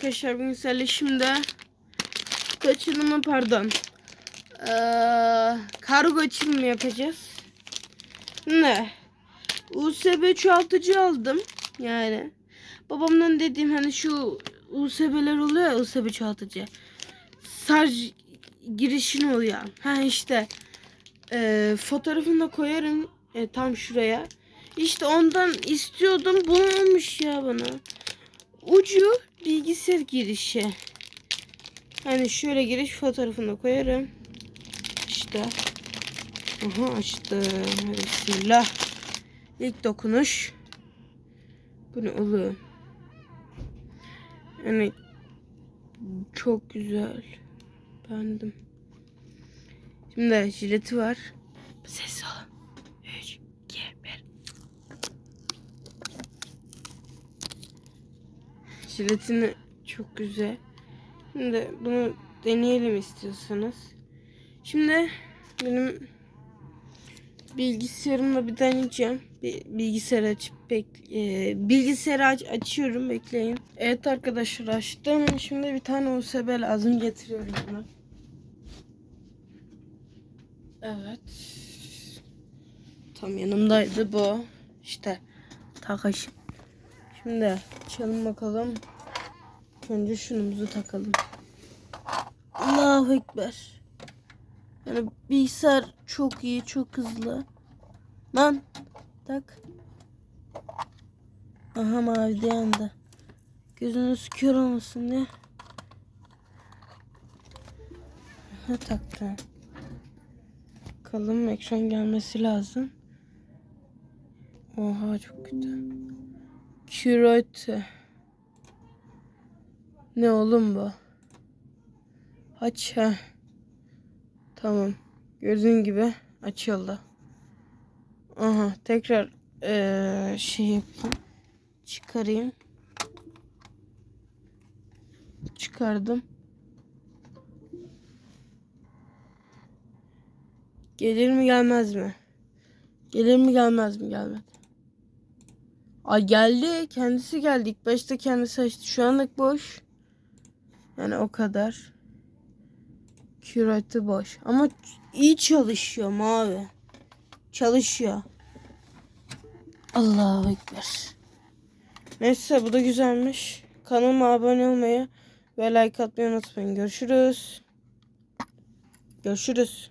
arkadaşlar bugün sizlerle şimdi kaçınımı pardon ee, kargo açılımı yapacağız. Ne? USB çoğaltıcı aldım yani. Babamdan dediğim hani şu USB'ler oluyor ya USB çoğaltıcı. Sarj girişin oluyor. Ha işte ee, fotoğrafını da koyarım e, tam şuraya. İşte ondan istiyordum bulamamış ya bana. Ucu bilgisayar girişi. Hani şöyle giriş fotoğrafını koyarım. İşte. Aha açtım. Bismillah. İlk dokunuş. Bu ne oluyor? Yani çok güzel. Beğendim. Şimdi jileti var. Ses olun. Jiletini çok güzel. Şimdi bunu deneyelim istiyorsanız. Şimdi benim bilgisayarımla bir deneyeceğim. Bilgisayar açıp bek e, bilgisayarı aç açıyorum bekleyin. Evet arkadaşlar açtım. Şimdi bir tane USB lazım getiriyorum bunu. Evet. Tam yanımdaydı bu. İşte takış. Şimdi açalım bakalım. Önce şunumuzu takalım. Allahu Ekber. Yani bilgisayar çok iyi, çok hızlı. Lan tak. Aha mavi de yandı. Gözünüz kör olmasın diye. Aha taktım. Bakalım ekran gelmesi lazım. Oha çok kötü. Küröte. Ne oğlum bu? Aç ha. Tamam. Gördüğün gibi açıldı. Aha tekrar ee, şey yapayım. Çıkarayım. Çıkardım. Gelir mi gelmez mi? Gelir mi gelmez mi gelmedi. Ay geldi. Kendisi geldi. İlk başta kendisi açtı. Şu anlık boş. Yani o kadar. Küratı boş. Ama iyi çalışıyor mavi. Çalışıyor. Allahu Ekber. Neyse bu da güzelmiş. Kanalıma abone olmayı ve like atmayı unutmayın. Görüşürüz. Görüşürüz.